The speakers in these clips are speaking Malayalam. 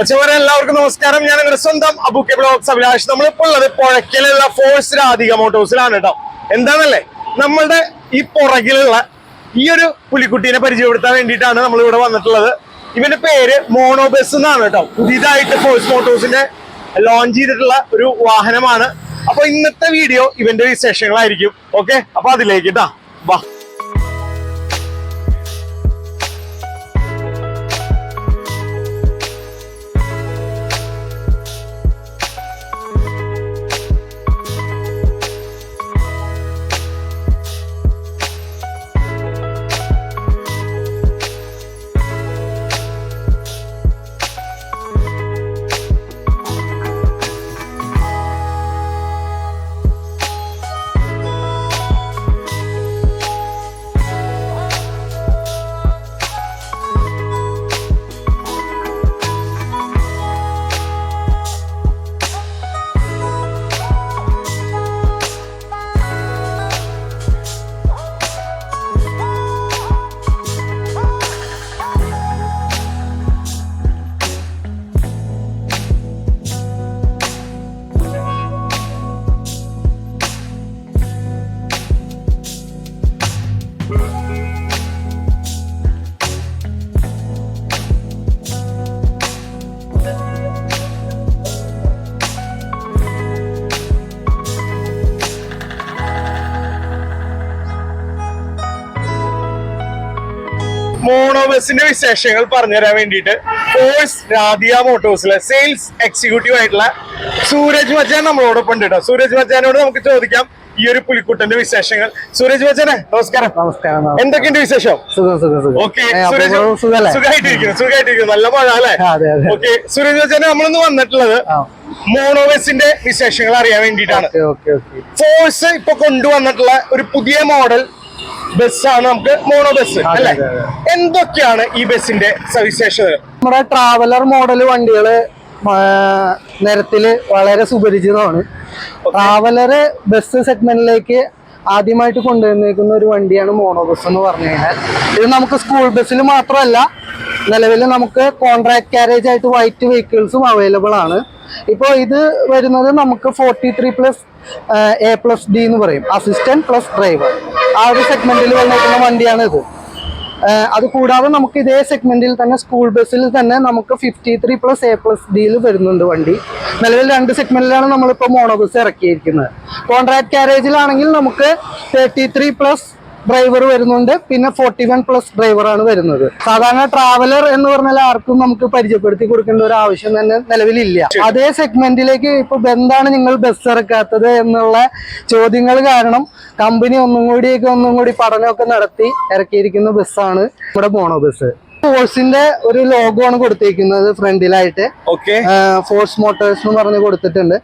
ഒച്ചവരെ എല്ലാവർക്കും നമസ്കാരം. ഞാൻ നിങ്ങളുടെ സ്വന്തം അബുക്കെ ബ്ലോഗ്സ് അഭിലാഷ്. നമ്മളിപ്പോൾ ഉള്ളത് പുഴയ്ക്കലുള്ള ഫോഴ്സ് രാധിക മോട്ടോഴ്സിലാണ് കേട്ടോ. എന്താണല്ലേ നമ്മളുടെ ഈ പുറകിലുള്ള ഈ ഒരു പുലിക്കുട്ടീനെ പരിചയപ്പെടുത്താൻ വേണ്ടിയിട്ടാണ് നമ്മൾ ഇവിടെ വന്നിട്ടുള്ളത്. ഇവന്റെ പേര് മോണോബസ് എന്നാണ് കേട്ടോ. പുതിയതായിട്ട് ഫോഴ്സ് മോട്ടോഴ്സിന്റെ ലോഞ്ച് ചെയ്തിട്ടുള്ള ഒരു വാഹനമാണ്. അപ്പൊ ഇന്നത്തെ വീഡിയോ ഇവന്റെ വിശേഷങ്ങളായിരിക്കും. ഓക്കെ? അപ്പൊ അതിലേക്ക് കേട്ടാ വാ. മോണോബസിന്റെ വിശേഷങ്ങൾ പറഞ്ഞു തരാൻ വേണ്ടിയിട്ട് ഫോഴ്സ് രാധിയ മോട്ടോഴ്സിലെ സെയിൽസ് എക്സിക്യൂട്ടീവ് ആയിട്ടുള്ള സൂരജ് മച്ചാൻ നമ്മളോടൊപ്പം ഉണ്ട് കേട്ടോ സൂരജ് മച്ചാനോട് നമുക്ക് ചോദിക്കാം ഈ ഒരു പുലിക്കുട്ടന്റെ വിശേഷങ്ങൾ. സൂരജ് മച്ചാനെ നമസ്കാരം. നമസ്കാരം. എന്തൊക്കെയുണ്ട് വിശേഷം? സുഖം സുഖം സുഖം. ഓക്കെ സുഖമായിട്ടിരിക്കുന്നു സുഖമായിട്ടിരിക്കുന്നു നല്ല മഴ അല്ലേ? ഓക്കെ സൂരജ് മച്ചാനെ നമ്മളിന്ന് വന്നിട്ടുള്ളത് മോണോവെസിന്റെ വിശേഷങ്ങൾ അറിയാൻ വേണ്ടിയിട്ടാണ്. ഫോഴ്സ് ഇപ്പൊ കൊണ്ടുവന്നിട്ടുള്ള ഒരു പുതിയ മോഡൽ ബസ്സാണ് നമുക്ക് മോണോ ബസ് അല്ലെ. എന്തൊക്കെയാണ് ഈ ബസ്സിന്റെ സവിശേഷതകൾ? നമ്മുടെ ട്രാവലർ മോഡൽ വണ്ടികൾ നിരത്തിൽ വളരെ സുപരിചിതമാണ്. ട്രാവലർ ബസ് സെഗ്മെന്റിലേക്ക് ആദ്യമായിട്ട് കൊണ്ടുവന്നേക്കുന്ന ഒരു വണ്ടിയാണ് മോണോ ബസ് എന്ന് പറഞ്ഞു കഴിഞ്ഞാൽ. ഇത് നമുക്ക് സ്കൂൾ ബസ്സിൽ മാത്രമല്ല നിലവിൽ നമുക്ക് കോൺട്രാക്ട് കാരേജ് ആയിട്ട് വൈറ്റ് വെഹിക്കിൾസും അവൈലബിൾ ആണ്. ഇപ്പോൾ ഇത് വരുന്നത് നമുക്ക് forty three plus A plus D എന്ന് പറയും. അസിസ്റ്റന്റ് പ്ലസ് ഡ്രൈവർ ആ ഒരു സെഗ്മെന്റിൽ വന്നിരിക്കുന്ന വണ്ടിയാണ് ഇത് അത് കൂടാതെ നമുക്ക് ഇതേ സെഗ്മെന്റിൽ തന്നെ സ്കൂൾ ബസ്സിൽ തന്നെ നമുക്ക് fifty three plus A plus ഡിയിൽ വരുന്നുണ്ട് വണ്ടി. നിലവിൽ രണ്ട് സെഗ്മെന്റിലാണ് നമ്മളിപ്പോൾ മോണോ ബസ് ഇറക്കിയിരിക്കുന്നത്. കോൺട്രാക്ട് കാരേജിലാണെങ്കിൽ നമുക്ക് തേർട്ടി ത്രീ പ്ലസ് ഡ്രൈവർ വരുന്നുണ്ട്. പിന്നെ ഫോർട്ടി വൺ പ്ലസ് ആണ് വരുന്നത്. സാധാരണ ട്രാവലർ എന്ന് പറഞ്ഞാൽ ആർക്കും നമുക്ക് പരിചയപ്പെടുത്തി കൊടുക്കേണ്ട ഒരു ആവശ്യം തന്നെ നിലവിലില്ല. അതേ സെഗ്മെന്റിലേക്ക് ഇപ്പൊ എന്താണ് നിങ്ങൾ ബസ് ഇറക്കാത്തത് എന്നുള്ള ചോദ്യങ്ങൾ കാരണം കമ്പനി ഒന്നും കൂടിയൊക്കെ ഒന്നും കൂടി പഠനമൊക്കെ നടത്തി ഇറക്കിയിരിക്കുന്ന ബസ്സാണ് നമ്മുടെ മോണോ ബസ് ഫോഴ്സിന്റെ ഒരു ലോഗോ ആണ് കൊടുത്തിരിക്കുന്നത് ഫ്രണ്ടിലായിട്ട്. ഓക്കെ ഫോഴ്സ് മോട്ടോഴ്സ് എന്ന് പറഞ്ഞ് കൊടുത്തിട്ടുണ്ട്.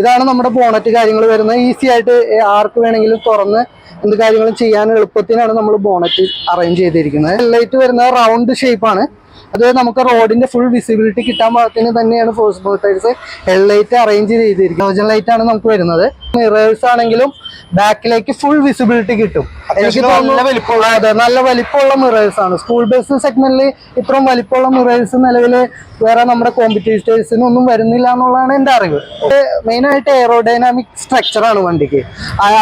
ഇതാണ് നമ്മുടെ ബോണറ്റ് കാര്യങ്ങൾ വരുന്നത്. ഈസി ആയിട്ട് ആർക്ക് വേണമെങ്കിലും തുറന്ന് എന്ത് കാര്യങ്ങളും ചെയ്യാൻ എളുപ്പത്തിനാണ് നമ്മൾ ബോണറ്റ് അറേഞ്ച് ചെയ്തിരിക്കുന്നത്. ലൈറ്റ് വരുന്ന റൗണ്ട് ഷേപ്പാണ് അത് നമുക്ക് റോഡിന്റെ ഫുൾ വിസിബിലിറ്റി കിട്ടാൻ പാകത്തിന് തന്നെയാണ് ഫോഴ്സ് മോട്ടോഴ്സ് ഹെഡ്ലൈറ്റ് അറേഞ്ച് ചെയ്തിരിക്കുന്നത്. ലൈറ്റ് ആണ് നമുക്ക് വരുന്നത്. മിറേഴ്സ് ആണെങ്കിലും ബാക്കിലേക്ക് ഫുൾ വിസിബിലിറ്റി കിട്ടും. എനിക്ക് തോന്നുന്നു അതെ നല്ല വലിപ്പമുള്ള മിറേഴ്സ് ആണ്. സ്കൂൾ ബസ് സെഗ്മെന്റിൽ ഇത്രയും വലിപ്പമുള്ള മിറേഴ്സ് നിലവിൽ വേറെ നമ്മുടെ കോമ്പറ്റീറ്റേഴ്സിന് ഒന്നും വരുന്നില്ല എന്നുള്ളതാണ് എന്റെ അറിവ്. മെയിൻ ആയിട്ട് എയറോഡൈനാമിക് സ്ട്രക്ചർ ആണ് വണ്ടിക്ക്.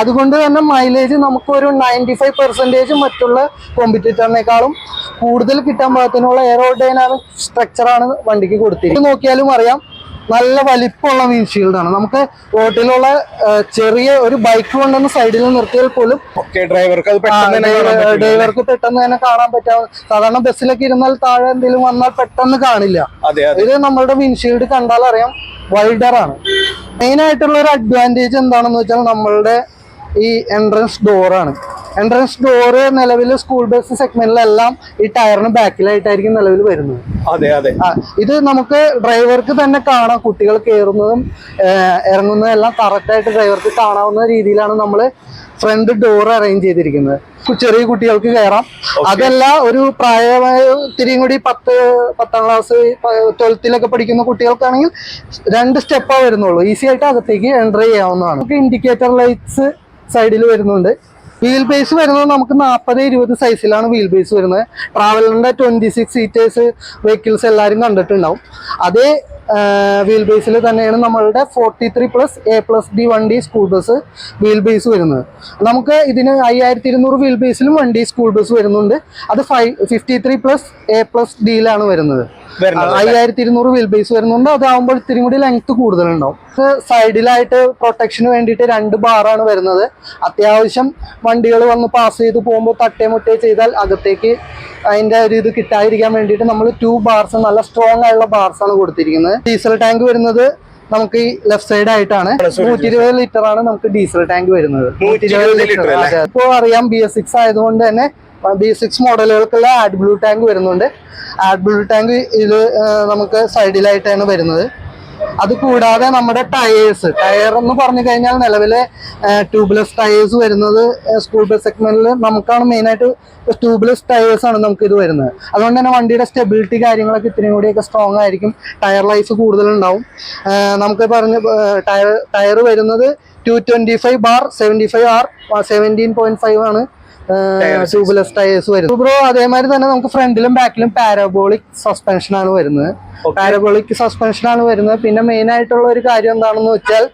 അതുകൊണ്ട് തന്നെ മൈലേജ് നമുക്ക് ഒരു നയന്റി ഫൈവ് പെർസെന്റേജ് മറ്റുള്ള കോമ്പറ്റീറ്ററിനേക്കാളും കൂടുതൽ കിട്ടാൻ പാകത്തിനുള്ള എയറോഡൈനാമിക് സ്ട്രക്ചർ ആണ് വണ്ടിക്ക് കൊടുത്തിരിക്കുന്നത്. നോക്കിയാലും അറിയാം നല്ല വലിപ്പമുള്ള വിൻഷീൽഡ് ആണ്. നമുക്ക് റോട്ടിലുള്ള ചെറിയ ഒരു ബൈക്ക് കൊണ്ടുവന്ന് സൈഡിൽ നിർത്തിയാൽ പോലും ഡ്രൈവർക്ക്. ഡ്രൈവർക്ക് പെട്ടെന്ന് തന്നെ കാണാൻ പറ്റാം സാധാരണ ബസ്സിലൊക്കെ ഇരുന്നാൽ താഴെ എന്തെങ്കിലും വന്നാൽ പെട്ടെന്ന് കാണില്ല. ഇത് നമ്മളുടെ വിൻഷീൽഡ് കണ്ടാൽ അറിയാം വൈഡർ ആണ്. മെയിൻ ആയിട്ടുള്ള ഒരു അഡ്വാന്റേജ് എന്താണെന്ന് വെച്ചാൽ നമ്മളുടെ ഈ എൻട്രൻസ് ഡോറാണ് എൻട്രൻസ് ഡോറ് നിലവിൽ സ്കൂൾ ബസ് സെഗ്മെന്റിലെല്ലാം ഈ ടയറിന് ബാക്കിലായിട്ടായിരിക്കും നിലവിൽ വരുന്നത്. അതെ അതെ. ഇത് നമുക്ക് ഡ്രൈവർക്ക് തന്നെ കാണാം. കുട്ടികൾ കയറുന്നതും ഇറങ്ങുന്നതും എല്ലാം കറക്റ്റായിട്ട് ഡ്രൈവർക്ക് കാണാവുന്ന രീതിയിലാണ് നമ്മൾ ഫ്രണ്ട് ഡോർ അറേഞ്ച് ചെയ്തിരിക്കുന്നത്. ചെറിയ കുട്ടികൾക്ക് കയറാം അതല്ല ഒരു പ്രായമായ ഇത്തിരിയും കൂടി പത്ത് പത്താം ക്ലാസ് ട്വൽത്തിലൊക്കെ പഠിക്കുന്ന കുട്ടികൾക്കാണെങ്കിൽ രണ്ട് സ്റ്റെപ്പാ വരുന്നുള്ളൂ. ഈസി ആയിട്ട് അകത്തേക്ക് എൻട്രി ചെയ്യാവുന്നതാണ്. നമുക്ക് ഇൻഡിക്കേറ്റർ ലൈറ്റ്സ് സൈഡിൽ വരുന്നുണ്ട്. വീൽ ബേസ് വരുന്നത് നമുക്ക് നാൽപ്പത് ഇരുപത് സൈസിലാണ് വീൽ ബേസ് വരുന്നത്. ട്രാവലറിന്റെ ട്വന്റി സിക്സ് സീറ്റേഴ്സ് വെഹിക്കിൾസ് എല്ലാവരും കണ്ടിട്ടുണ്ടാവും. അതേ വീൽ ബേസിൽ തന്നെയാണ് നമ്മളുടെ forty three plus A plus D വണ്ടി സ്കൂൾ ബസ് വീൽ ബേസ് വരുന്നത്. നമുക്ക് ഇതിന് അയ്യായിരത്തി ഇരുന്നൂറ് വീൽ ബേസിലും വണ്ടി സ്കൂൾ ബസ് വരുന്നുണ്ട്. അത് five fifty three plus A plus ഡിയിലാണ് വരുന്നത്. അയ്യായിരത്തി ഇരുന്നൂറ് വീൽ ബേസ് വരുന്നുണ്ട്. അതാവുമ്പോൾ ഇത്തിരി കൂടി ലെങ്ത് കൂടുതലുണ്ടാവും. ഇത് സൈഡിലായിട്ട് പ്രൊട്ടക്ഷന് വേണ്ടിയിട്ട് രണ്ട് ബാറാണ് വരുന്നത്. അത്യാവശ്യം വണ്ടികൾ വന്ന് പാസ് ചെയ്ത് പോകുമ്പോൾ തട്ടേ മുട്ടേ ചെയ്താൽ അകത്തേക്ക് അതിന്റെ ഒരു ഇത് കിട്ടാതിരിക്കാൻ വേണ്ടിയിട്ട് നമ്മൾ ടു ബാർസ് നല്ല സ്ട്രോങ് ആയുള്ള ബാർസ് ആണ് കൊടുത്തിരിക്കുന്നത്. ഡീസൽ ടാങ്ക് വരുന്നത് നമുക്ക് ഈ ലെഫ്റ്റ് സൈഡ് ആയിട്ടാണ്. നൂറ്റി ഇരുപത് ലിറ്റർ ആണ് നമുക്ക് ഡീസൽ ടാങ്ക് വരുന്നത്. 120 ലിറ്റർ അല്ലേ? ഇപ്പോൾ അറിയാം ബി എസ് സിക്സ് ആയതുകൊണ്ട് തന്നെ ബി സിക്സ് മോഡലുകൾക്കുള്ള ആഡ് ബ്ലൂ ടാങ്ക് വരുന്നുണ്ട്. ആഡ് ബ്ലൂ ടാങ്ക് ഇത് നമുക്ക് സൈഡിലായിട്ടാണ് വരുന്നത്. അത് കൂടാതെ നമ്മുടെ ടയേഴ്സ് ടയർ എന്ന് പറഞ്ഞു കഴിഞ്ഞാൽ നിലവിലെ ട്യൂബ്ലെസ് ടയേഴ്സ് വരുന്നത് സ്കൂൾ ബസ് സെഗ്മെന്റിൽ നമുക്കാണ് മെയിനായിട്ട് ട്യൂബ്ലെസ് ടയേഴ്സ് ആണ് നമുക്ക് ഇത് വരുന്നത്. അതുകൊണ്ട് തന്നെ വണ്ടിയുടെ സ്റ്റെബിലിറ്റി കാര്യങ്ങളൊക്കെ ഇത്രയും കൂടിയൊക്കെ സ്ട്രോങ് ആയിരിക്കും. ടയർ ലൈഫ് കൂടുതലുണ്ടാവും. നമുക്ക് പറഞ്ഞ ടയർ ടയർ വരുന്നത് two twenty five bar seventy five R seventeen point five ആണ്. ട്യൂബ്ലെസ് ടയേഴ്സ് വരുന്നത്. ബ്രോ അതേമാതിരി തന്നെ നമുക്ക് ഫ്രണ്ടിലും ബാക്കിലും പാരാബോളിക് സസ്പെൻഷൻ ആണ് വരുന്നത്. പാരബോളിക് സസ്പെൻഷൻ ആണ് വരുന്നത്. പിന്നെ മെയിൻ ആയിട്ടുള്ള ഒരു കാര്യം എന്താണെന്ന് വെച്ചാൽ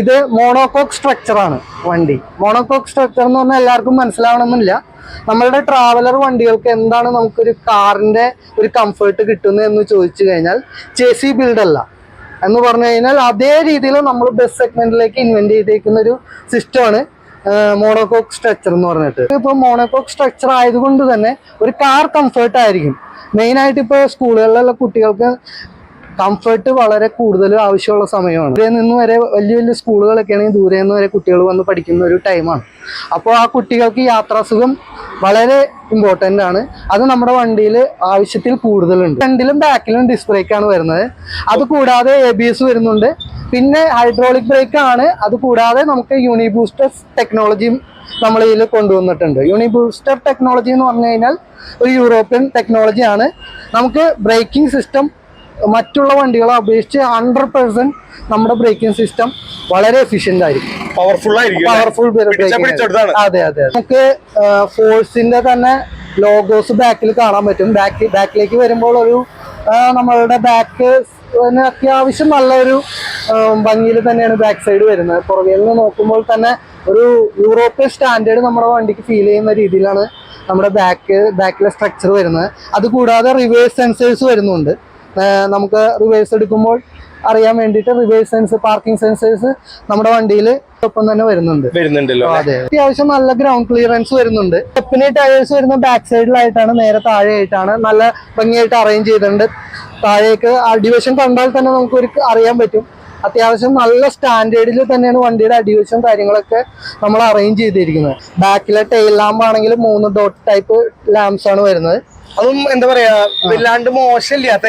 ഇത് മോണോകോക്ക് സ്ട്രക്ചർ ആണ് വണ്ടി. മോണോകോക്ക് സ്ട്രക്ചർ എന്ന് പറഞ്ഞാൽ എല്ലാവർക്കും മനസ്സിലാവണമെന്നില്ല. നമ്മളുടെ ട്രാവലർ വണ്ടികൾക്ക് എന്താണ് നമുക്കൊരു കാറിന്റെ ഒരു കംഫർട്ട് കിട്ടുന്നത് എന്ന് ചോദിച്ചു കഴിഞ്ഞാൽ ചേസി ബിൽഡ് അല്ല. എന്ന് പറഞ്ഞു കഴിഞ്ഞാൽ അതേ രീതിയിൽ നമ്മൾ ബസ് സെഗ്മെന്റിലേക്ക് ഇൻവെന്റ് ചെയ്തേക്കുന്ന ഒരു സിസ്റ്റമാണ് മോണോകോക്ക് സ്ട്രക്ചർ എന്ന് പറഞ്ഞിട്ട്. ഇപ്പൊ മോണോകോക്ക് സ്ട്രക്ചർ ആയതുകൊണ്ട് തന്നെ ഒരു കാർ കംഫേർട്ട് ആയിരിക്കും. മെയിൻ ആയിട്ട് ഇപ്പോൾ സ്കൂളുകളിലുള്ള കുട്ടികൾക്ക് കംഫർട്ട് വളരെ കൂടുതൽ ആവശ്യമുള്ള സമയമാണ്. ദൂരെ നിന്ന് വരെ വലിയ വലിയ സ്കൂളുകളൊക്കെ ആണെങ്കിൽ ദൂരെ നിന്ന് വരെ കുട്ടികൾ വന്ന് പഠിക്കുന്ന ഒരു ടൈമാണ് അപ്പോൾ ആ കുട്ടികൾക്ക് യാത്രാസുഖം വളരെ ഇമ്പോർട്ടന്റ് ആണ്. അത് നമ്മുടെ വണ്ടിയിൽ ആവശ്യത്തിൽ കൂടുതലുണ്ട്. ഫ്രണ്ടിലും ബാക്കിലും ഡിസ്ക് ബ്രേക്കാണ് വരുന്നത്. അത് കൂടാതെ എ ബി എസ് വരുന്നുണ്ട്. പിന്നെ ഹൈഡ്രോളിക് ബ്രേക്ക് ആണ്. അത് കൂടാതെ നമുക്ക് യൂണി ബൂസ്റ്റർ ടെക്നോളജിയും നമ്മൾ ഇതിൽ കൊണ്ടുവന്നിട്ടുണ്ട്. യൂണി ബൂസ്റ്റർ ടെക്നോളജി എന്ന് പറഞ്ഞു കഴിഞ്ഞാൽ ഒരു യൂറോപ്യൻ ടെക്നോളജിയാണ് നമുക്ക് ബ്രേക്കിംഗ് സിസ്റ്റം മറ്റുള്ള വണ്ടികളെ അപേക്ഷിച്ച് ഹൺഡ്രഡ് പെർസെന്റ് നമ്മുടെ ബ്രേക്കിംഗ് സിസ്റ്റം വളരെ എഫിഷ്യന്റ് ആയിരിക്കും. പവർഫുൾ ആയിരിക്കും? പവർഫുൾ പിടിച്ചാ അതെ അതെ നമുക്ക് ഫോഴ്സിന്റെ തന്നെ ലോഗോസ് ബാക്കിൽ കാണാൻ പറ്റും. ബാക്ക് ബാക്കിലേക്ക് വരുമ്പോൾ ഒരു നമ്മളുടെ ബാക്ക് അത്യാവശ്യം നല്ലൊരു ഭംഗിയിൽ തന്നെയാണ് ബാക്ക് സൈഡ് വരുന്നത്. പുറകിൽ നിന്ന് നോക്കുമ്പോൾ തന്നെ ഒരു യൂറോപ്യൻ സ്റ്റാൻഡേർഡ് നമ്മുടെ വണ്ടിക്ക് ഫീൽ ചെയ്യുന്ന രീതിയിലാണ് നമ്മുടെ ബാക്ക് ബാക്കിലെ സ്ട്രക്ചർ വരുന്നത്. അതുകൂടാതെ റിവേഴ്സ് സെൻസേഴ്സ് വരുന്നുണ്ട്. നമുക്ക് റിവേഴ്സ് എടുക്കുമ്പോൾ അറിയാൻ വേണ്ടിയിട്ട് റിവേഴ്സ് സെൻസ് പാർക്കിംഗ് സെൻസേഴ്സ് നമ്മുടെ വണ്ടിയിൽ ഒപ്പം തന്നെ വരുന്നുണ്ട്. വരുന്നുണ്ടല്ലോ അതെ. അത്യാവശ്യം നല്ല ഗ്രൗണ്ട് ക്ലിയറൻസ് വരുന്നുണ്ട്. സ്റ്റെപ്പിന് ടയേഴ്സ് വരുന്ന ബാക്ക് സൈഡിലായിട്ടാണ് നേരെ താഴെയായിട്ടാണ് നല്ല ഭംഗിയായിട്ട് അറേഞ്ച് ചെയ്തിട്ടുണ്ട്. താഴേക്ക് അടിവശം കണ്ടാൽ തന്നെ നമുക്ക് ഒരു അറിയാൻ പറ്റും. അത്യാവശ്യം നല്ല സ്റ്റാൻഡേർഡിൽ തന്നെയാണ് വണ്ടിയുടെ അടിവശം കാര്യങ്ങളൊക്കെ നമ്മൾ അറേഞ്ച് ചെയ്തിരിക്കുന്നത്. ബാക്കിലെ ടെയിൽ ലാമ്പ് ആണെങ്കിൽ മൂന്ന് ഡോട്ട് ടൈപ്പ് ലാമ്പ്സ് ആണ് വരുന്നത്. അതും എന്താ പറയാ വല്ലാണ്ട് മോശമില്ലാത്ത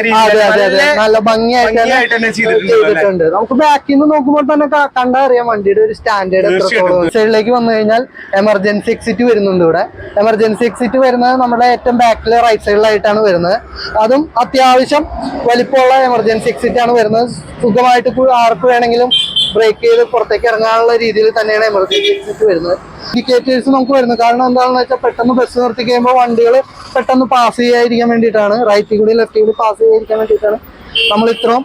നല്ല ഭംഗിയായിട്ട് ചെയ്തിട്ടുണ്ട് നമുക്ക് ബാക്കിൽ നിന്ന് നോക്കുമ്പോൾ തന്നെ കണ്ടറിയാം അറിയാം വണ്ടിയുടെ ഒരു സ്റ്റാൻഡേർഡ് എത്രത്തോളം. സൈഡിലേക്ക് വന്നു കഴിഞ്ഞാൽ എമർജൻസി എക്സിറ്റ് വരുന്നുണ്ട് ഇവിടെ. എമർജൻസി എക്സിറ്റ് വരുന്നത് നമ്മുടെ ഏറ്റവും ബാക്കിൽ റൈറ്റ് സൈഡിലായിട്ടാണ് വരുന്നത്. അതും അത്യാവശ്യം വലിപ്പമുള്ള എമർജൻസി എക്സിറ്റ് ആണ് വരുന്നത്. സുഖമായിട്ട് ആർക്ക് വേണമെങ്കിലും ബ്രേക്ക് ചെയ്ത് പുറത്തേക്ക് ഇറങ്ങാനുള്ള രീതിയിൽ തന്നെയാണ് എമർജൻസി വരുന്നത്. ഇൻഡിക്കേറ്റേഴ്സ് നമുക്ക് വരുന്നത്. കാരണം എന്താണെന്ന് വെച്ചാൽ പെട്ടെന്ന് ബസ് നിർത്തി കഴിയുമ്പോൾ വണ്ടികൾ പെട്ടെന്ന് പാസ് ചെയ്യാതിരിക്കാൻ വേണ്ടിയിട്ടാണ്. റൈറ്റിൽ കൂടി ലെഫ്റ്റിൽ കൂടി പാസ് ചെയ്യാതിരിക്കാൻ വേണ്ടിയിട്ടാണ്. നമ്മൾ ഇത്രയും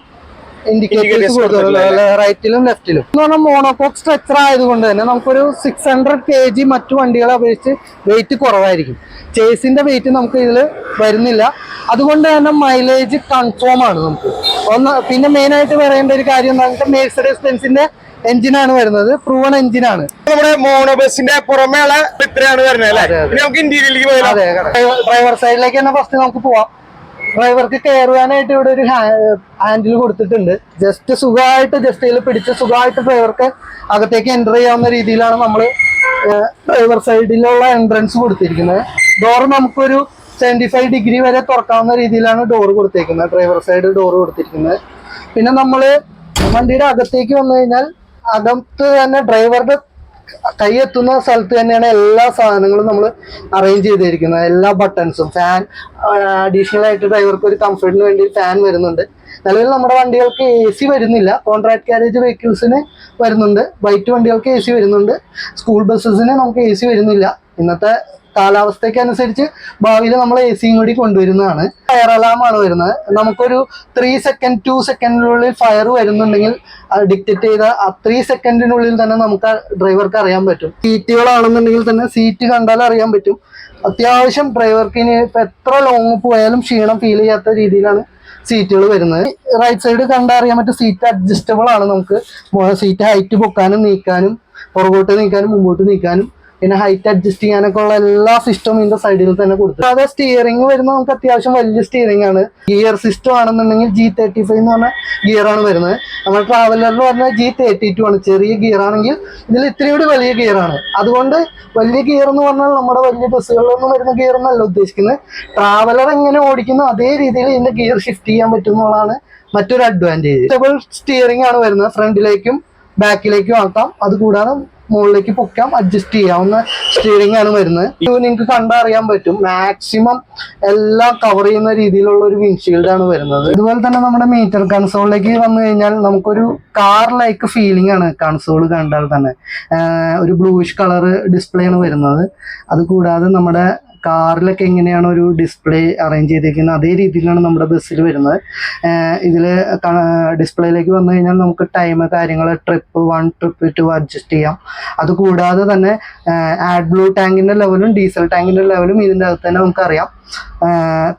ഇൻഡിക്കേറ്റേഴ്സ് കൊടുത്തിട്ടുള്ളത് റൈറ്റിലും ലെഫ്റ്റിലും. എന്ന് പറഞ്ഞാൽ മോണോകോക്ക് സ്ട്രെച്ചർ ആയതുകൊണ്ട് തന്നെ നമുക്കൊരു സിക്സ് ഹൺഡ്രഡ് കെ ജി മറ്റു വണ്ടികളെ അപേക്ഷിച്ച് വെയിറ്റ് കുറവായിരിക്കും. ചേസിന്റെ വെയിറ്റ് നമുക്ക് ഇതിൽ വരുന്നില്ല. അതുകൊണ്ട് തന്നെ മൈലേജ് കൺഫേം ആണ് നമുക്ക്. ഒന്ന് പിന്നെ മെയിൻ ആയിട്ട് പറയേണ്ട ഒരു കാര്യം എന്താണെന്ന് വെച്ചാൽ മേഴ്സഡേസ് ബെൻസിന്റെ എഞ്ചിനാണ് വരുന്നത്. പ്രൂവൺ എഞ്ചിനാണ് നമ്മുടെ മോണോ പുറമേ ഉള്ള ഇത്രയാണ് വരുന്നത് അല്ലേ? നമുക്ക് ഇന്റീരിയറിലേക്ക് ഡ്രൈവർ സൈഡിലേക്ക് തന്നെ ഫസ്റ്റ് നമുക്ക് പോവാം. ഡ്രൈവർക്ക് കയറുവാനായിട്ട് ഇവിടെ ഒരു ഹാൻഡിൽ കൊടുത്തിട്ടുണ്ട്. ജസ്റ്റ് സുഖമായിട്ട് ജസ്റ്റ് ഇതിൽ പിടിച്ച് സുഖമായിട്ട് ഡ്രൈവർക്ക് അകത്തേക്ക് എന്റർ ചെയ്യാവുന്ന രീതിയിലാണ് നമ്മൾ ഡ്രൈവർ സൈഡിലുള്ള എൻട്രൻസ് കൊടുത്തിരിക്കുന്നത്. ഡോർ നമുക്കൊരു സെവന്റി ഫൈവ് ഡിഗ്രി വരെ തുറക്കാവുന്ന രീതിയിലാണ് ഡോർ കൊടുത്തിരിക്കുന്നത് ഡ്രൈവർ സൈഡ് ഡോർ കൊടുത്തിരിക്കുന്നത്. പിന്നെ നമ്മൾ വണ്ടിയുടെ അകത്തേക്ക് വന്നു കഴിഞ്ഞാൽ അകത്ത് തന്നെ ഡ്രൈവറുടെ കൈ എത്തുന്ന സ്ഥലത്ത് തന്നെയാണ് എല്ലാ സാധനങ്ങളും നമ്മൾ അറേഞ്ച് ചെയ്തിരിക്കുന്നത്. എല്ലാ ബട്ടൺസും ഫാൻ അഡീഷണൽ ആയിട്ട് ഡ്രൈവർക്ക് ഒരു കംഫർട്ടിന് വേണ്ടി ഫാൻ വരുന്നുണ്ട്. നിലവിൽ നമ്മുടെ വണ്ടികൾക്ക് എ സി വരുന്നില്ല കോൺട്രാക്ട് കാരേജ് വെഹിക്കിൾസിന് വരുന്നുണ്ട്. വൈറ്റ് വണ്ടികൾക്ക് എ സി വരുന്നുണ്ട് സ്കൂൾ ബസ്സസിന് നമുക്ക് എ സി വരുന്നില്ല. ഇന്നത്തെ കാലാവസ്ഥയ്ക്ക് അനുസരിച്ച് ഭാവിയിൽ നമ്മൾ എ സിയും കൂടി കൊണ്ടുവരുന്നതാണ്. ഫയർ അലാം ആണ് വരുന്നത്. നമുക്കൊരു ത്രീ സെക്കൻഡ് ടു സെക്കൻഡിനുള്ളിൽ ഫയർ വരുന്നുണ്ടെങ്കിൽ ഡിക്റ്റേറ്റ് ചെയ്ത ആ ത്രീ സെക്കൻഡിനുള്ളിൽ തന്നെ നമുക്ക് ഡ്രൈവർക്ക് അറിയാൻ പറ്റും. സീറ്റുകളാണെന്നുണ്ടെങ്കിൽ തന്നെ സീറ്റ് കണ്ടാൽ അറിയാൻ പറ്റും. അത്യാവശ്യം ഡ്രൈവർക്ക് ഇനി എത്ര ലോങ് പോയാലും ക്ഷീണം ഫീൽ ചെയ്യാത്ത രീതിയിലാണ് സീറ്റുകൾ വരുന്നത്. റൈറ്റ് സൈഡ് കണ്ടാൽ അറിയാൻ പറ്റും സീറ്റ് അഡ്ജസ്റ്റബിൾ ആണ് നമുക്ക്. സീറ്റ് ഹൈറ്റ് പൊക്കാനും നീക്കാനും പുറകോട്ട് നീക്കാനും മുമ്പോട്ട് നീക്കാനും. പിന്നെ ഹൈറ്റ് അഡ്ജസ്റ്റ് ചെയ്യാനൊക്കെ ഉള്ള എല്ലാ സിസ്റ്റവും ഇതിന്റെ സൈഡിൽ തന്നെ കൊടുത്തു. അതെ സ്റ്റിയറിംഗ് വരുമ്പോൾ നമുക്ക് അത്യാവശ്യം വലിയ സ്റ്റിയറിംഗ് ആണ്. ഗിയർ സിസ്റ്റം ആണെന്നുണ്ടെങ്കിൽ ജി തേർട്ടി ഫൈവ് എന്ന് പറഞ്ഞ ഗിയർ ആണ് വരുന്നത്. നമ്മൾ ട്രാവലറിൽ പറഞ്ഞാൽ ജി തേർട്ടി ടു ആണ്. ചെറിയ ഗിയർ ആണെങ്കിൽ ഇതിൽ ഇത്തിരി കൂടി വലിയ ഗിയർ ആണ്. അതുകൊണ്ട് വലിയ ഗിയർ എന്ന് പറഞ്ഞാൽ നമ്മുടെ വലിയ ബസ്സുകളിലൊന്നും വരുന്ന ഗിയർ എന്നല്ല ഉദ്ദേശിക്കുന്നത്. ട്രാവലർ എങ്ങനെ ഓടിക്കുന്നു അതേ രീതിയിൽ ഇതിന്റെ ഗിയർ ഷിഫ്റ്റ് ചെയ്യാൻ പറ്റുന്നതാണ് മറ്റൊരു അഡ്വാന്റേജ് സ്റ്റിയറിംഗ് ആണ് വരുന്നത്. ഫ്രണ്ടിലേക്കും ബാക്കിലേക്കും ആക്കാം. അതുകൂടാതെ മുകളിലേക്ക് പൊക്കാം അഡ്ജസ്റ്റ് ചെയ്യാവുന്ന സ്റ്റിയറിംഗ് ആണ് വരുന്നത്. ഇത് നിങ്ങൾക്ക് കണ്ടറിയാൻ പറ്റും. മാക്സിമം എല്ലാം കവർ ചെയ്യുന്ന രീതിയിലുള്ള ഒരു വിൻഷീൽഡ് ആണ് വരുന്നത്. ഇതുപോലെ തന്നെ നമ്മുടെ മീറ്റർ കൺസോളിലേക്ക് വന്നു കഴിഞ്ഞാൽ നമുക്കൊരു കാർ ലൈക്ക് ഫീലിംഗ് ആണ് കൺസോൾ കണ്ടാൽ തന്നെ. ഒരു ബ്ലൂയിഷ് കളർ ഡിസ്പ്ലേ ആണ് വരുന്നത്. അതുകൂടാതെ നമ്മുടെ കാറിലൊക്കെ എങ്ങനെയാണ് ഒരു ഡിസ്പ്ലേ അറേഞ്ച് ചെയ്തിരിക്കുന്നത് അതേ രീതിയിലാണ് നമ്മുടെ ബസ്സിൽ വരുന്നത്. ഇതിൽ ഡിസ്പ്ലേയിലേക്ക് വന്നു കഴിഞ്ഞാൽ നമുക്ക് ടൈം കാര്യങ്ങൾ trip one trip two adjust ചെയ്യാം. അതുകൂടാതെ തന്നെ ആഡ് ബ്ലൂ ടാങ്കിന്റെ ലെവലും ഡീസൽ ടാങ്കിന്റെ ലെവലും ഇതിന്റെ അകത്ത് തന്നെ നമുക്കറിയാം.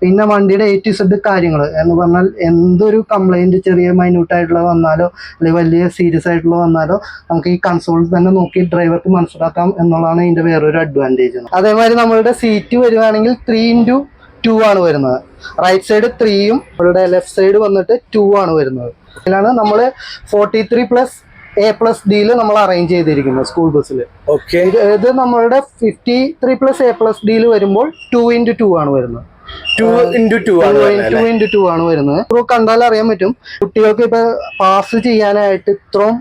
പിന്നെ വണ്ടിയുടെ എ ടു സെഡ് കാര്യങ്ങൾ എന്ന് പറഞ്ഞാൽ എന്തൊരു കംപ്ലൈന്റ് ചെറിയ മൈന്യൂട്ടായിട്ടുള്ള വന്നാലോ അല്ലെങ്കിൽ വലിയ സീരിയസ് ആയിട്ടുള്ള വന്നാലോ നമുക്ക് ഈ കൺസോളിൽ തന്നെ നോക്കി ഡ്രൈവർക്ക് മനസ്സിലാക്കാം എന്നുള്ളതാണ് ഇതിന്റെ വേറൊരു അഡ്വാന്റേജ് അതേമാതിരി നമ്മളുടെ സീറ്റ് വരുവാണെങ്കിൽ ത്രീ ഇന്റു ടു ആണ് വരുന്നത്. റൈറ്റ് സൈഡ് ത്രീയും അവരുടെ ലെഫ്റ്റ് സൈഡ് വന്നിട്ട് ടു ആണ് വരുന്നത്. ഇതിലാണ് നമ്മൾ forty three plus A plus ഡിയിൽ നമ്മൾ അറേഞ്ച് ചെയ്തിരിക്കുന്നത് സ്കൂൾ ബസ്സിൽ ഓക്കെ ഇത് നമ്മളുടെ fifty three plus A plus ഡിയിൽ വരുമ്പോൾ ടു ഇന്റു ടു ആണ് വരുന്നത്. Two into two two into two ആണ് വരുന്നത്. ഇപ്പോൾ കണ്ടാൽ അറിയാൻ പറ്റും കുട്ടികൾക്ക് ഇപ്പൊ പാസ് ചെയ്യാനായിട്ട് ഇത്രയും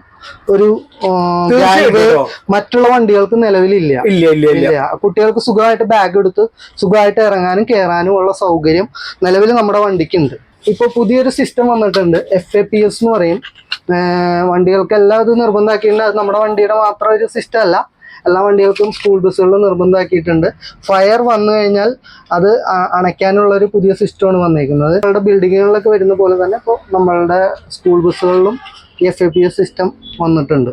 ഒരു. മറ്റുള്ള വണ്ടികൾക്ക് നിലവിലില്ല. ഇല്ല ഇല്ല ഇല്ല. ഇല്ല. കുട്ടികൾക്ക് സുഖമായിട്ട് ബാഗ് എടുത്ത് സുഖമായിട്ട് ഇറങ്ങാനും കയറാനും ഉള്ള സൗകര്യം നിലവിൽ നമ്മുടെ വണ്ടിക്കുണ്ട്. ഇപ്പൊ പുതിയൊരു സിസ്റ്റം വന്നിട്ടുണ്ട് എഫ് എ പി എസ് എന്ന് പറയും. ഏർ വണ്ടികൾക്ക് എല്ലാം ഇത് നിർബന്ധമാക്കിയിട്ടുണ്ട് അത് നമ്മുടെ വണ്ടിയുടെ മാത്രം ഒരു സിസ്റ്റം അല്ല. എല്ലാ വണ്ടികൾക്കും സ്കൂൾ ബസ്സുകളിലും നിർബന്ധമാക്കിയിട്ടുണ്ട് ഫയർ വന്നു കഴിഞ്ഞാൽ അത് അണയ്ക്കാനുള്ള ഒരു പുതിയ സിസ്റ്റമാണ് വന്നേക്കുന്നത്. നമ്മളുടെ ബിൽഡിങ്ങുകളിലൊക്കെ വരുന്ന പോലെ തന്നെ ഇപ്പോൾ നമ്മളുടെ school ബസ്സുകളിലും F A P S system വന്നിട്ടുണ്ട്.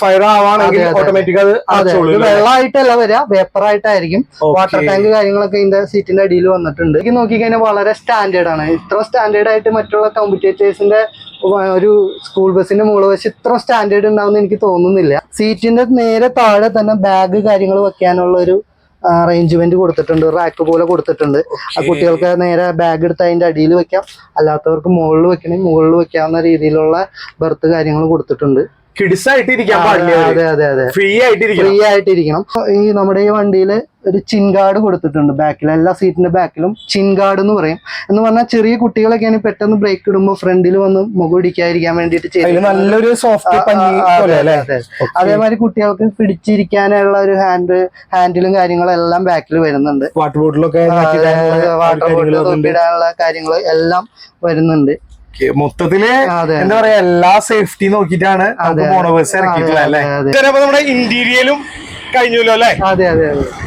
ഫയർ ആവാണെങ്കിൽ അതെ. ഓട്ടോമാറ്റിക് വെള്ളമായിട്ടല്ല വരിക വേപ്പർ ആയിട്ടായിരിക്കും. വാട്ടർ ടാങ്ക് കാര്യങ്ങളൊക്കെ ഇതിന്റെ സീറ്റിന്റെ അടിയിൽ വന്നിട്ടുണ്ട്. ഇത് നോക്കിക്കഴിഞ്ഞാൽ വളരെ സ്റ്റാൻഡേർഡ് ആണ്. ഇത്ര സ്റ്റാൻഡേർഡ് ആയിട്ട് മറ്റുള്ള കോമ്പറ്റേറ്റേഴ്സിന്റെ ഒരു സ്കൂൾ ബസ്സിന്റെ മുകളിൽ വെച്ച് ഇത്ര സ്റ്റാൻഡേർഡ് ഉണ്ടാവുമെന്ന് എനിക്ക് തോന്നുന്നില്ല. സീറ്റിന്റെ നേരെ താഴെ തന്നെ ബാഗ് കാര്യങ്ങൾ വെക്കാനുള്ള ഒരു അറേഞ്ച്മെന്റ് കൊടുത്തിട്ടുണ്ട് റാക്ക് പോലെ കൊടുത്തിട്ടുണ്ട്. ആ കുട്ടികൾക്ക് നേരെ ബാഗ് എടുത്ത് അതിന്റെ അടിയിൽ വെക്കാം. അല്ലാത്തവർക്ക് മുകളിൽ വെക്കണേ മുകളിൽ വെക്കാവുന്ന രീതിയിലുള്ള ബർത്ത് കാര്യങ്ങൾ കൊടുത്തിട്ടുണ്ട്. കിഡ്സ് ആയിട്ട് ഇരിക്കാൻ പാടില്ല അതെ അതെ അതെ. ഫ്രീ ആയിട്ട് ഇരിക്കണം ഫ്രീ ആയിട്ടിരിക്കണം ഈ നമ്മുടെ ഈ വണ്ടിയിൽ ഒരു ചിൻ ഗാർഡ് കൊടുത്തിട്ടുണ്ട് ബാക്കിൽ എല്ലാ സീറ്റിന്റെ ബാക്കിലും ചിൻ ഗാർഡ് എന്ന് പറയും. എന്ന് പറഞ്ഞാൽ ചെറിയ കുട്ടികളൊക്കെയാണ് പെട്ടെന്ന് ബ്രേക്ക് ഇടുമ്പോൾ ഫ്രണ്ടിൽ വന്ന് മുഖം ഇടിക്കാതിരിക്കാൻ വേണ്ടിയിട്ട് നല്ലൊരു സോഫ്റ്റ്. അതേമാതിരി കുട്ടികൾക്ക് പിടിച്ചിരിക്കാനുള്ള ഒരു ഹാൻഡ് ഹാൻഡിലും കാര്യങ്ങളും എല്ലാം ബാക്കിൽ വരുന്നുണ്ട്. വാട്ടർ ബോട്ടിലൊക്കെ വാട്ടർ ബോട്ടിൽ തൂക്കിയിടാനുള്ള കാര്യങ്ങൾ എല്ലാം വരുന്നുണ്ട്. മൊത്തത്തിൽ എന്താ പറയാ എല്ലാ സേഫ്റ്റി നോക്കിയിട്ടാണ് നമുക്ക് ഇറക്കിയിട്ടുള്ളത് അല്ലേ? നമ്മുടെ ഇന്റീരിയലും കഴിഞ്ഞല്ലോ അല്ലേ?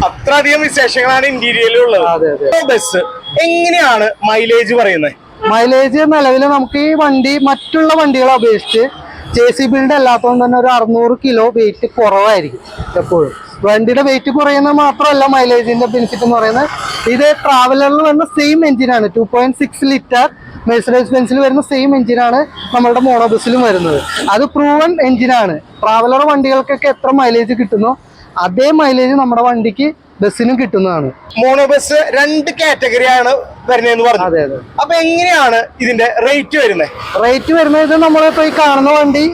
അത്ര അധികം വിശേഷങ്ങളാണ് ഇന്റീരിയലിൽ ഉള്ളത്. ബസ് എങ്ങനെയാണ് മൈലേജ് പറയുന്നത്? മൈലേജ് നിലവിൽ നമുക്ക് ഈ വണ്ടി മറ്റുള്ള വണ്ടികളെ അപേക്ഷിച്ച് ജെ സി ബിയുടെ അല്ലാത്തതുകൊണ്ട് തന്നെ ഒരു അറുന്നൂറ് കിലോ വെയിറ്റ് കുറവായിരിക്കും എപ്പോഴും. വണ്ടിയുടെ വെയിറ്റ് കുറയുന്നത് മാത്രമല്ല മൈലേജിന്റെ ബെനിഫിറ്റ് എന്ന് പറയുന്നത്. ഇത് ട്രാവലറിൽ വന്ന സെയിം എഞ്ചിനാണ് two point six litre Mercedes ബെൻസിൽ വരുന്ന സെയിം എഞ്ചിനാണ് നമ്മളുടെ മോണോ ബസ്സിലും വരുന്നത്. അത് പ്രൂവൺ എഞ്ചിനാണ് ട്രാവലർ വണ്ടികൾക്കൊക്കെ എത്ര മൈലേജ് കിട്ടുന്നോ അതേ മൈലേജ് നമ്മുടെ വണ്ടിക്ക് ബസ്സിനും കിട്ടുന്നതാണ്. മോണോബസ് രണ്ട് കാറ്റഗറി ആണ് വരുന്നതെന്ന് പറഞ്ഞു. അതെ അതെ. അപ്പൊ എങ്ങനെയാണ് ഇതിന്റെ റേറ്റ് വരുന്നത് റേറ്റ് വരുന്നത് നമ്മളിപ്പോ ഈ കാണുന്ന വണ്ടി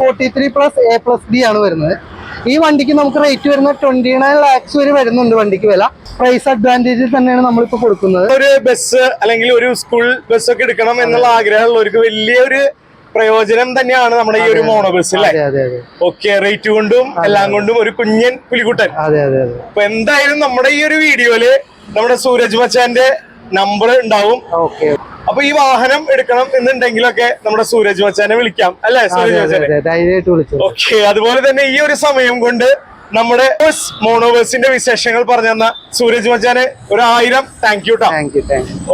forty three plus A plus B ആണ് വരുന്നത്. ഈ വണ്ടിക്ക് നമുക്ക് റേറ്റ് വരുന്ന ട്വന്റി നയൻ ലാക്സ് വരെ വരുന്നുണ്ട് വണ്ടിക്ക് വില. പ്രൈസ് അഡ്വാന്റേജിൽ തന്നെയാണ് നമ്മളിപ്പോ കൊടുക്കുന്നത്. ഒരു ബസ് അല്ലെങ്കിൽ ഒരു സ്കൂൾ ബസ് ഒക്കെ എടുക്കണം എന്നുള്ള ആഗ്രഹമുള്ളവർക്ക് വലിയൊരു പ്രയോജനം തന്നെയാണ് നമ്മുടെ ഈ ഒരു മോണോ ബസ് അല്ലേ ഓക്കെ റേറ്റ് കൊണ്ടും എല്ലാം കൊണ്ടും ഒരു കുഞ്ഞൻ പുലിക്കുട്ടൻ. അപ്പൊ എന്തായാലും നമ്മുടെ ഈ ഒരു വീഡിയോയിൽ നമ്മുടെ സൂരജ് മച്ചാന്റെ നമ്പർ ഉണ്ടാവും. അപ്പൊ ഈ വാഹനം എടുക്കണം എന്നുണ്ടെങ്കിലൊക്കെ നമ്മുടെ സൂരജ് മച്ചാനെ വിളിക്കാം. അല്ലെ സൂരജ് മച്ചാനെ? ഓക്കെ അതുപോലെ തന്നെ ഈ ഒരു സമയം കൊണ്ട് നമ്മുടെ മോണോവേഴ്സിന്റെ വിശേഷങ്ങൾ പറഞ്ഞു തന്ന സൂരജ് മച്ചാനെ ഒരു ആയിരം യു താങ്ക് യു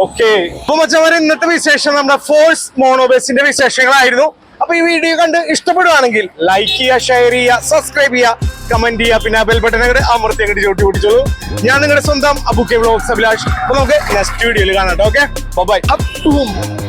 ഓക്കെ അപ്പൊ മച്ചാൻ ഇന്നത്തെ വിശേഷം നമ്മുടെ ഫോഴ്സ് മോണോവേഴ്സിന്റെ വിശേഷങ്ങളായിരുന്നു. അപ്പൊ ഈ വീഡിയോ കണ്ട് ഇഷ്ടപ്പെടുവാണെങ്കിൽ ലൈക്ക് ചെയ്യുക ഷെയർ ചെയ്യുക സബ്സ്ക്രൈബ് ചെയ്യുക. കമന്റ് ചെയ്യുക പിന്നെ ബെൽ ബട്ടൺ അങ്ങോട്ട് അമർത്തി അങ്ങോട്ട് ചോട്ടി പിടിച്ചോളൂ ഞാൻ നിങ്ങളുടെ സ്വന്തം അബുക്കെ വ്ലോഗ്സ് അഭിലാഷ്. അപ്പൊ നമുക്ക് നെക്സ്റ്റ് വീഡിയോയിൽ കാണാം ഓക്കെ ബൈ